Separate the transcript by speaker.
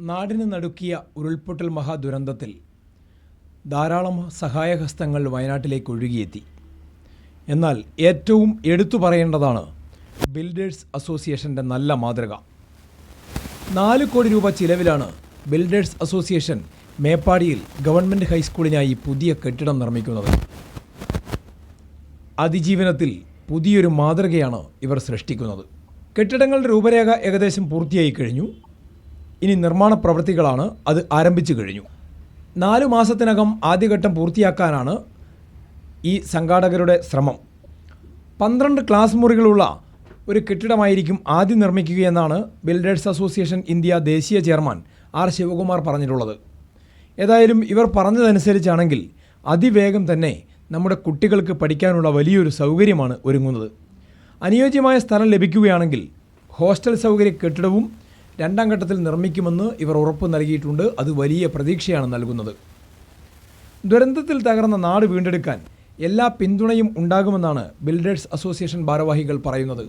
Speaker 1: നാടിന് നടുക്കിയ ഉരുൾപൊട്ടൽ മഹാദുരന്തത്തിൽ ധാരാളം സഹായഹസ്തങ്ങൾ വയനാട്ടിലേക്ക് ഒഴുകിയെത്തി. എന്നാൽ ഏറ്റവും എടുത്തു പറയേണ്ടതാണ് ബിൽഡേഴ്സ് അസോസിയേഷന്റെ നല്ല മാതൃക. നാല് കോടി രൂപ ചിലവിലാണ് ബിൽഡേഴ്സ് അസോസിയേഷൻ മേപ്പാടിയിൽ ഗവൺമെന്റ് ഹൈസ്കൂളിനായി പുതിയ കെട്ടിടം നിർമ്മിക്കുന്നത്. അതിജീവനത്തിൽ പുതിയൊരു മാതൃകയാണ് ഇവർ സൃഷ്ടിക്കുന്നത്. കെട്ടിടങ്ങളുടെ രൂപരേഖ ഏകദേശം പൂർത്തിയായി കഴിഞ്ഞു. ഇനി നിർമ്മാണ പ്രവൃത്തികളാണ് അത് ആരംഭിച്ചു കഴിഞ്ഞു. നാലു മാസത്തിനകം ആദ്യഘട്ടം പൂർത്തിയാക്കാനാണ് ഈ സംഘാടകരുടെ ശ്രമം. പന്ത്രണ്ട് ക്ലാസ് മുറികളുള്ള ഒരു കെട്ടിടമായിരിക്കും ആദ്യം നിർമ്മിക്കുകയെന്നാണ് ബിൽഡേഴ്സ് അസോസിയേഷൻ ഇന്ത്യ ദേശീയ ചെയർമാൻ ആർ ശിവകുമാർ പറഞ്ഞിട്ടുള്ളത്. ഏതായാലും ഇവർ പറഞ്ഞതനുസരിച്ചാണെങ്കിൽ അതിവേഗം തന്നെ നമ്മുടെ കുട്ടികൾക്ക് പഠിക്കാനുള്ള വലിയൊരു സൗകര്യമാണ് ഒരുങ്ങുന്നത്. അനുയോജ്യമായ സ്ഥലം ലഭിക്കുകയാണെങ്കിൽ ഹോസ്റ്റൽ സൗകര്യ കെട്ടിടവും രണ്ടാം ഘട്ടത്തിൽ നിർമ്മിക്കുമെന്ന് ഇവർ ഉറപ്പ് നൽകിയിട്ടുണ്ട്. അത് വലിയ പ്രതീക്ഷയാണ് നൽകുന്നത്. ദുരന്തത്തിൽ തകർന്ന നാട് വീണ്ടെടുക്കാൻ എല്ലാ പിന്തുണയും ഉണ്ടാകുമെന്നാണ് ബിൽഡേഴ്സ് അസോസിയേഷൻ ഭാരവാഹികൾ പറയുന്നത്.